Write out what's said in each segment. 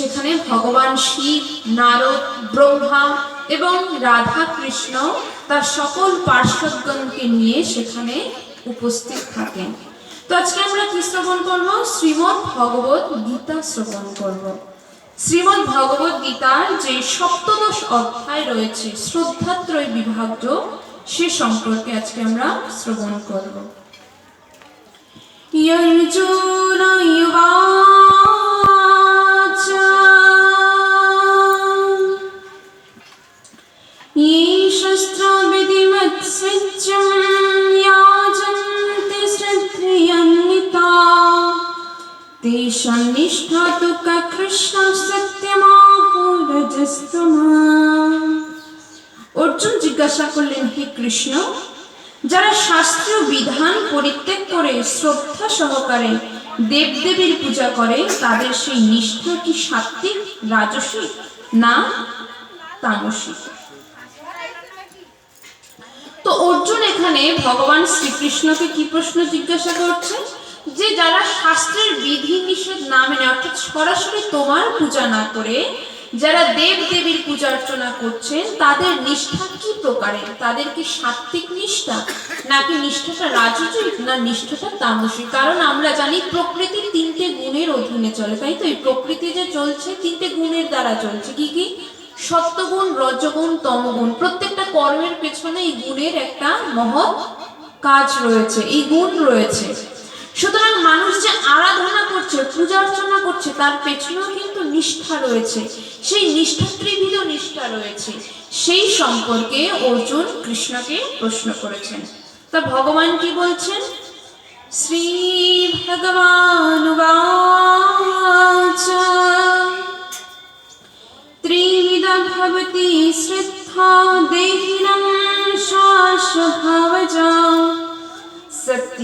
সেখানে ভগবান শিব, নারদ, ব্রহ্মা এবং রাধা কৃষ্ণ তার সকল পার্শ্বদগণকে নিয়ে সেখানে উপস্থিত থাকেন। তো আজকে আমরা কি শ্রবণ করব? শ্রীমৎ ভগবত গীতা শ্রবণ করব। শ্রীমৎ ভগবত গীতার যে সপ্তদশ অধ্যায় রয়েছে, শ্রদ্ধাত্রয় বিভাগ সে সম্পর্কে আজকে আমরা শ্রবণ করব। तेषां निष्ठा तु ककृष्ण সত্যমাহুরজস্তমা অর্জুন জিজ্ঞাসা করলেন হে কৃষ্ণ যারা শাস্ত্রীয় বিধান পরিত্যাগ করে শ্রদ্ধা সহকারে দেবদেবীর পূজা করে তাদের সেই নিষ্ঠা কি সাত্বিক রাজসিক না তামসিক তো অর্জুন এখানে ভগবান শ্রীকৃষ্ণকে কি প্রশ্ন জিজ্ঞাসা করছে যে যারা শাস্ত্রের বিধি নিষেধ না মেনে অর্থাৎ সরাসরি তোমার পূজা না করে, যারা দেব দেবীর পূজা অর্চনা করছেন, তাদের নিষ্ঠা কি প্রকারের? তাদের কি সাত্বিক নিষ্ঠা? নাকি নিষ্ঠাটা রাজসিক না নিষ্ঠাটা তামসিক? কারণ আমরা জানি প্রকৃতি তিনটে গুণের অধীনে চলে, তাই তো? এই প্রকৃতি যে চলছে, তিনটে গুণের দ্বারা চলছে। কি কি? সত্যগুণ, রজগুণ, তমগুণ। প্রত্যেকটা কর্মের পেছনে এই গুণের একটা মহৎ কাজ রয়েছে, এই গুণ রয়েছে। সুতরাং মানুষ যে আরাধনা করছে, পূজা অর্চনা করছে, তার পেছনেও কিন্তু নিষ্ঠা রয়েছে। সেই নিষ্ঠা ত্রিবিধ নিষ্ঠা রয়েছে। সেই সম্পর্কে অর্জুন কৃষ্ণকে প্রশ্ন করেছেন। তা ভগবান কি বলছেন? শ্রী ভগবান ত্রিবিধ ভবতি শ্রদ্ধা দেহিনম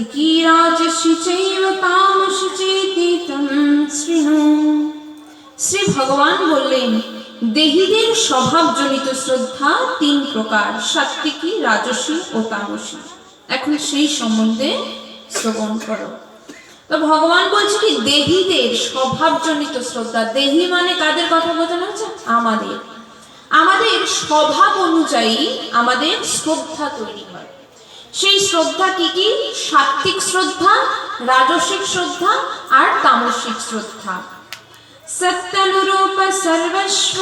सत्तिकी राजसि चैव तामसि चेति तं শৃণু শ্রী ভগবান বললেন দেহীদের স্বভাবজনিত শ্রদ্ধা তিন প্রকার সাত্বিকী রাজসী ও তামসী এখন সেই সম্বন্ধে শ্রবণ করো তো ভগবান বলছে কি দেহীদের স্বভাবজনিত শ্রদ্ধা দেহী মানে কাদের কথা বোঝানো হচ্ছে আমাদের আমাদের স্বভাব অনুযায়ী আমাদের শ্রদ্ধা তৈরি হয় সেই শ্রদ্ধা কি কি? সাত্বিক শ্রদ্ধা রাজসিক শ্রদ্ধা আর তামসিক শ্রদ্ধা। সত্যানুরূপ সর্বস্ব